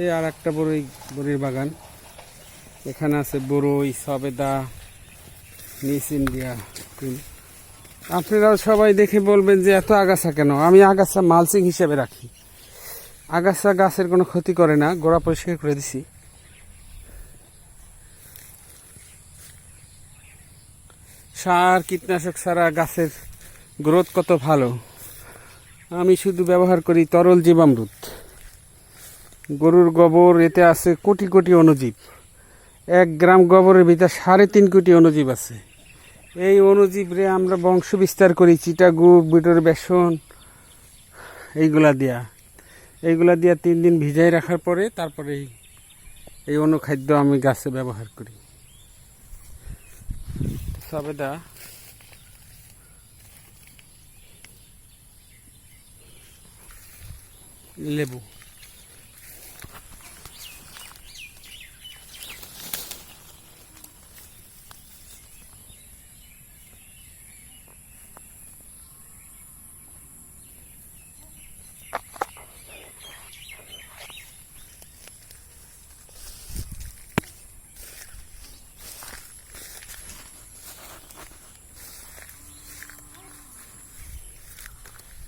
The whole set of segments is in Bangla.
এই আর একটা বড়ই, বড়ির বাগান। এখানে আছে বড়ই, সবেদা, মিস ইন্ডিয়া আপনারাও সবাই দেখে বলবেন যে এত আগাছা কেন? আমি আগাছা মালচিং হিসেবে রাখি। আগাছা গাছের কোনো ক্ষতি করে না, গোড়া পরিষ্কার করে দিছি। সার, কীটনাশক ছাড়া গাছের গ্রোথ কত ভালো? আমি শুধু ব্যবহার করি তরল জীবামৃত গরুর গোবর এতে আছে কোটি কোটি অণুজীব। এক গ্রাম গোবরের ভিতর সাড়ে তিন কোটি অণুজীব আছে। এই অণুজীবরে আমরা বংশ বিস্তার করি চিটা চিটাগু, বিটর বেসন, এইগুলা দিয়া। এইগুলা দিয়া তিন দিন ভিজাই রাখার পরে তারপরে এই অনুখাদ্য আমি গাছে ব্যবহার করি। সবেদা, লেবু।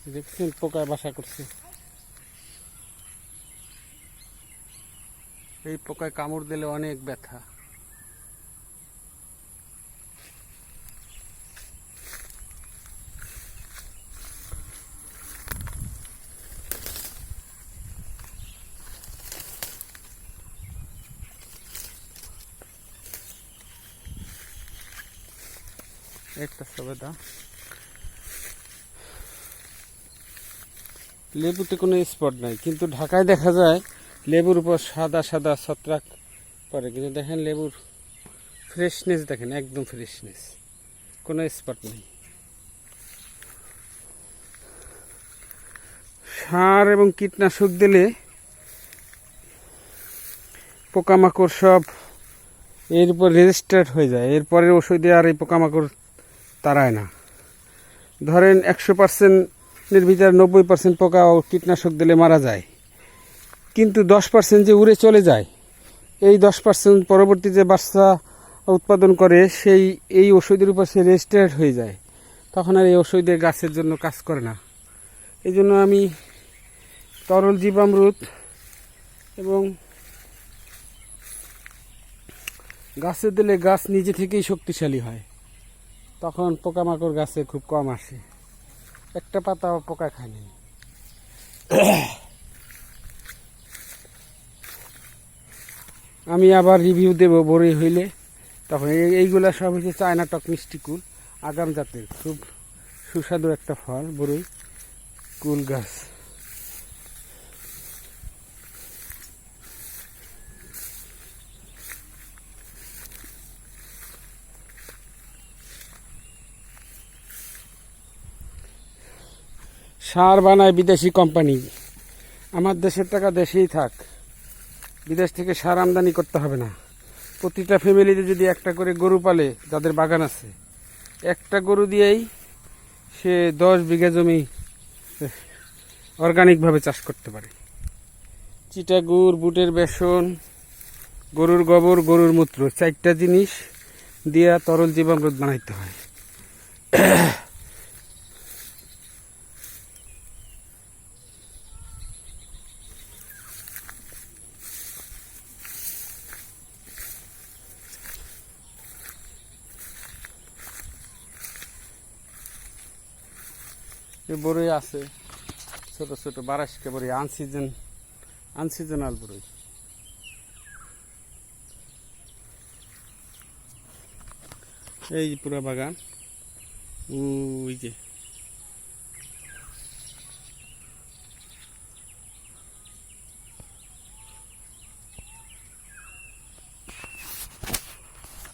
দেখছেন পোকায় বাসা করছে এই পোকায় কামড় দিলে অনেক ব্যথা একটা সবেদা লেবুতে কোনো স্পট নাই। কিন্তু ঢাকায় দেখা যায় লেবুর উপর সাদা সাদা ছত্রাক পরে কিন্তু দেখেন লেবুর ফ্রেশনেস দেখেন, একদম ফ্রেশনেস কোনো স্পট নেই। সার এবং কীটনাশক দিলে পোকামাকড় সব এর উপর রেজিস্টার্ড হয়ে যায়। এরপরের ওষুধে আর এই পোকামাকড় তাড়ায় না। ধরেন একশো পার্সেন্টের ভিতরে নব্বই পার্সেন্ট পোকা ও কীটনাশক দিলে মারা যায়। কিন্তু দশ পার্সেন্ট যে উড়ে চলে যায়, এই দশ পার্সেন্ট পরবর্তী যে বাচ্চা উৎপাদন করে, সেই, এই ওষুধের উপর সে রেজিস্টার্ড হয়ে যায়। তখন আর এই ওষুধে গাছের জন্য কাজ করে না। এই জন্য আমি তরল জীবামৃত এবং গাছে দিলে গাছ নিজে থেকেই শক্তিশালী হয়। তখন পোকামাকড় গাছে খুব কম আসে। একটা পাতা পোকা খায়নি। আমি আবার রিভিউ দেব বড়ই হইলে। তখন এই এইগুলা সব হচ্ছে চায়না টক মিষ্টি কুল, আগাম জাতের। খুব সুস্বাদু একটা ফল, বড়ই কুল গাছ। সার বানায় বিদেশি কোম্পানি। আমার দেশের টাকা দেশেই থাক। বিদেশ থেকে সার আমদানি করতে হবে না। প্রতিটা ফ্যামিলিতে যদি একটা করে গরু পালে, যাদের বাগান আছে, একটা গরু দিয়েই সে দশ বিঘা জমি অর্গানিকভাবে চাষ করতে পারে। চিটা চিটাগুড় বুটের বেসন, গরুর গোবর, গরুর মূত্র, চারটা জিনিস দিয়া তরল জীবন জীবামৃত বানাইতে হয়। এ বড়ই আছে, ছোট ছোট বারাসকে বরই আনসিজন, আনসিজনাল বড়ই। এই পুরা বাগান ওই যে